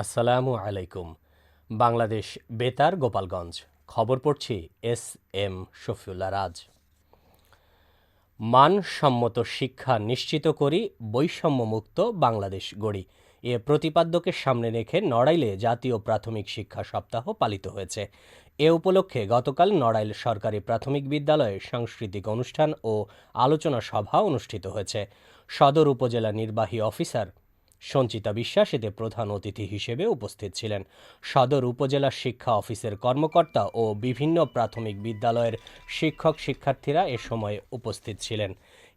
আসসালামু আলাইকুম। বাংলাদেশ বেতার, গোপালগঞ্জ। খবর পড়ছি এস এম শফিউল্লা রাজ। মানসম্মত শিক্ষা নিশ্চিত করি, বৈষম্যমুক্ত বাংলাদেশ গড়ি। এ প্রতিপাদ্যকে সামনে রেখে নড়াইলে জাতীয় প্রাথমিক শিক্ষা সপ্তাহ পালিত হয়েছে। এ উপলক্ষে গতকাল নড়াইল সরকারি প্রাথমিক বিদ্যালয়ে সাংস্কৃতিক অনুষ্ঠান ও আলোচনা সভা অনুষ্ঠিত হয়েছে। সদর উপজেলা নির্বাহী অফিসার সঞ্চিতা বিশ্বাস এতে প্রধান অতিথি হিসেবে উপস্থিত ছিলেন। সদর উপজেলা শিক্ষা অফিসের কর্মকর্তা ও বিভিন্ন প্রাথমিক বিদ্যালয়ের শিক্ষক শিক্ষার্থীরা এ সময় উপস্থিত ছিলেন।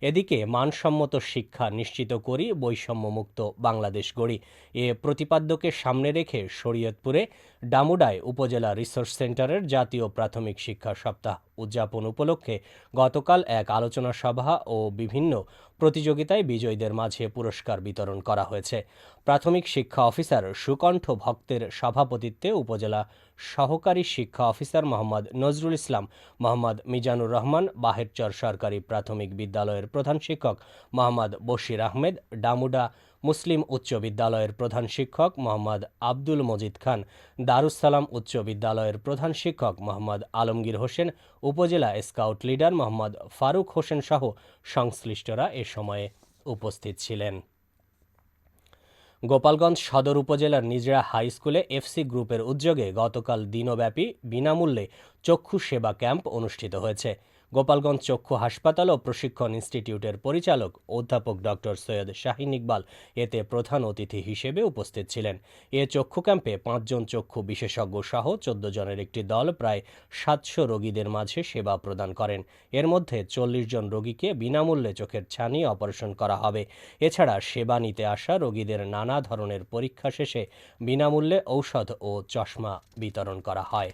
এদিকে মানসম্মত শিক্ষা নিশ্চিত করি, বৈষম্যমুক্ত বাংলাদেশ গড়ি। এ প্রতিপাদ্যকে সামনে রেখে শরীয়তপুরে ডামুডায় উপজেলা রিসোর্স সেন্টারের জাতীয় প্রাথমিক শিক্ষা সপ্তাহ উদযাপন উপলক্ষে গতকাল এক আলোচনা সভা ও বিভিন্ন প্রতিযোগিতায় বিজয়ীদের মাঝে পুরস্কার বিতরণ করা হয়েছে। প্রাথমিক শিক্ষা অফিসার সুকণ্ঠ ভক্তের সভাপতিত্বে উপজেলা সহকারী শিক্ষা অফিসার মোহাম্মদ নজরুল ইসলাম, মোহাম্মদ মিজানুর রহমান, বাহেরচর সরকারি প্রাথমিক বিদ্যালয়ের প্রধান শিক্ষক মোহাম্মদ বশির আহমেদ, ডামুডা মুসলিম উচ্চ বিদ্যালয়ের প্রধান শিক্ষক মোহাম্মদ আব্দুল মজিদ খান দারুসালাম উচ্চ বিদ্যালয়ের প্রধান শিক্ষক মোহাম্মদ আলমগীর হোসেন, উপজেলা স্কাউট লিডার মোহাম্মদ ফারুক হোসেন সহ সংশ্লিষ্টরা এ সময়ে উপস্থিত ছিলেন। গোপালগঞ্জ সদর উপজেলার নিজরা হাই স্কুলে এফসি গ্রুপের উদ্যোগে গতকাল দিনব্যাপী বিনামূল্যে চক্ষু সেবা ক্যাম্প অনুষ্ঠিত হয়েছে। গোপালগঞ্জ চক্ষু হাসপাতাল ও প্রশিক্ষণ ইনস্টিটিউটের পরিচালক অধ্যাপক ডক্টর সৈয়দ শাহিন ইকবাল এতে প্রধান অতিথি হিসেবে উপস্থিত ছিলেন। এ চক্ষু ক্যাম্পে পাঁচজন চক্ষু বিশেষজ্ঞ সহ চোদ্দ জনের একটি দল প্রায় সাতশো রোগীদের মাঝে সেবা প্রদান করেন। এর মধ্যে চল্লিশ জন রোগীকে বিনামূল্যে চোখের ছানি অপারেশন করা হবে। এছাড়া সেবা নিতে আসা রোগীদের নানা ধরনের পরীক্ষা শেষে বিনামূল্যে ঔষধ ও চশমা বিতরণ করা হয়।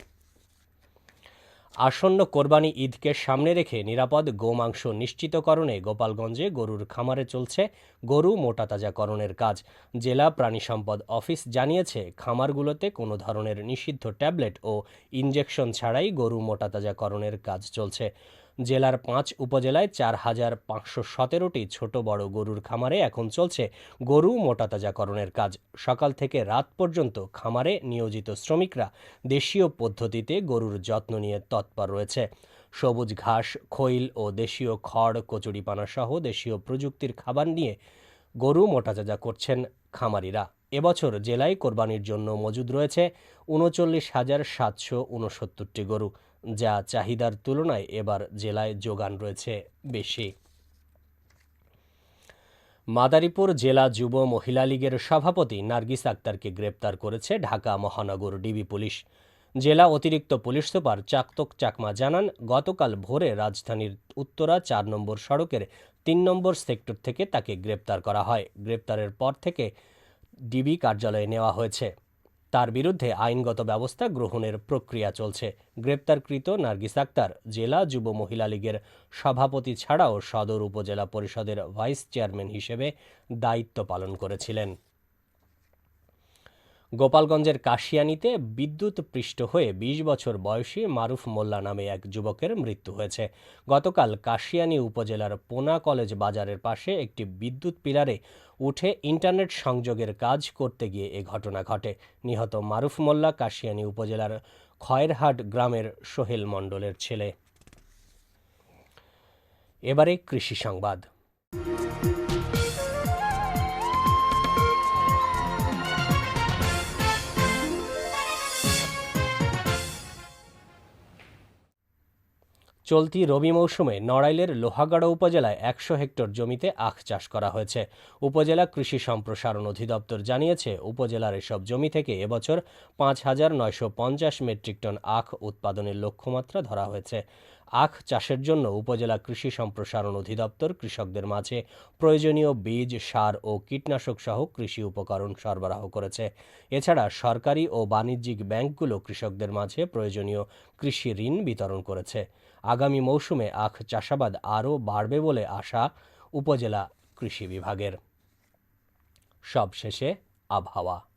আসন্ন কোরবানি ঈদকে সামনে রেখে নিরাপদ গোমাংস নিশ্চিতকরণে গোপালগঞ্জে গরুর খামারে চলছে গরু মোটাতাজাকরণের কাজ। জেলা প্রাণী সম্পদ অফিস জানিয়েছে, খামারগুলোতে কোনো ধরনের নিষিদ্ধ ট্যাবলেট ও ইনজেকশন ছাড়াই গরু মোটাতাজাকরণের কাজ চলছে। জেলার পাঁচ উপজেলায় চার হাজার পাঁচশো সতেরোটি ছোট বড় গরুর খামারে এখন চলছে গরু মোটাতাজাকরণের কাজ। সকাল থেকে রাত পর্যন্ত খামারে নিয়োজিত শ্রমিকরা দেশীয় পদ্ধতিতে গরুর যত্ন নিয়ে তৎপর রয়েছে। সবুজ ঘাস, খৈল ও দেশীয় খড়, কচুরিপানা সহ দেশীয় প্রযুক্তির খাবার নিয়ে গরু মোটাতাজা করছেন খামারিরা। এবছর জেলায় কোরবানির জন্য মজুদ রয়েছে উনচল্লিশ হাজার সাতশো উনসত্তরটি গরু। যা চাহিদার তুলনায় এবার জেলায় যোগান রয়েছে বেশি। মাদারীপুর জেলা যুব মহিলা লীগের সভাপতি নার্গিস আক্তারকে গ্রেপ্তার করেছে ঢাকা মহানগর ডিবি পুলিশ। জেলা অতিরিক্ত পুলিশ সুপার চাকতক চাকমা জানান, গতকাল ভোরে রাজধানীর উত্তরা চার নম্বর সড়কের তিন নম্বর সেক্টর থেকে তাকে গ্রেপ্তার করা হয়। গ্রেপ্তারের পর থেকে ডিবি কার্যালয়ে নেওয়া হয়েছে। তার বিরুদ্ধে আইনগত ব্যবস্থা গ্রহণের প্রক্রিয়া চলছে। গ্রেপ্তারকৃত নার্গিস আক্তার জেলা যুব মহিলা লীগের সভাপতি ছাড়াও সদর উপজেলা পরিষদের ভাইস চেয়ারম্যান হিসেবে দায়িত্ব পালন করেছিলেন। গোপালগঞ্জের কাশিয়ানিতে বিদ্যুৎ পৃষ্ঠ হয়ে ২০ বছর বয়সী মারুফ মোল্লা নামে এক যুবকের মৃত্যু হয়েছে। গতকাল কাশিয়ানি উপজেলার পোনা কলেজ বাজারের পাশে একটি বিদ্যুৎ পিলারে উঠে ইন্টারনেট সংযোগের কাজ করতে গিয়ে এ ঘটনা ঘটে। নিহত মারুফ মোল্লা কাশিয়ানি উপজেলার খয়েরহাট গ্রামের সোহেল মণ্ডলের ছেলে। এবারে কৃষি সংবাদ। চলতি রবি মৌসুমে নড়াইলের লোহাগাড়া উপজেলায় একশো হেক্টর জমিতে আখ চাষ করা হয়েছে। উপজেলা কৃষি সম্প্রসারণ অধিদপ্তর জানিয়েছে, উপজেলার এসব জমি থেকে এবছর পাঁচ হাজার নয়শো পঞ্চাশ মেট্রিক টন আখ উৎপাদনের লক্ষ্যমাত্রা ধরা হয়েছে। আখ চাষের জন্য উপজেলা কৃষি সম্প্রসারণ অধিদপ্তর, কৃষকদের মাঝে প্রয়োজনীয় বীজ, সার ও কীটনাশক সহ কৃষি উপকরণ সরবরাহ করেছে। এছাড়া সরকারি ও বাণিজ্যিক ব্যাংকগুলো কৃষকদের মাঝে প্রয়োজনীয় কৃষি ঋণ বিতরণ করেছে। আগামী মৌসুমে আখ চাষাবাদ আরও বাড়বে বলে আশা উপজেলা কৃষি বিভাগের। সবশেষে আবহাওয়া।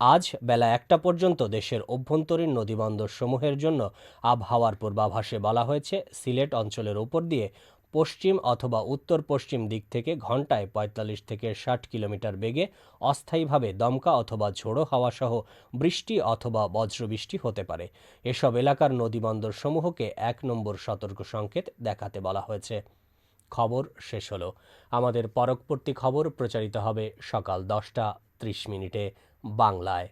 আজ বেলা একটা পর্যন্ত দেশের অভ্যন্তরীণ নদীবন্দর সমূহের জন্য আবহাওয়ার পূর্বাভাসে বলা হয়েছে, সিলেট অঞ্চলের উপর দিয়ে পশ্চিম অথবা উত্তর পশ্চিম দিক থেকে ঘন্টায় পঁয়তাল্লিশ থেকে ষাট কিলোমিটার বেগে অস্থায়ীভাবে দমকা অথবা ঝোড়ো হাওয়া সহ বৃষ্টি অথবা বজ্রবৃষ্টি হতে পারে। এসব এলাকার নদীবন্দর সমূহকে এক নম্বর সতর্ক সংকেত দেখাতে বলা হয়েছে। খবর শেষ হলো। আমাদের পরবর্তী খবর প্রচারিত হবে সকাল দশটা ত্রিশ মিনিটে। bằng lại.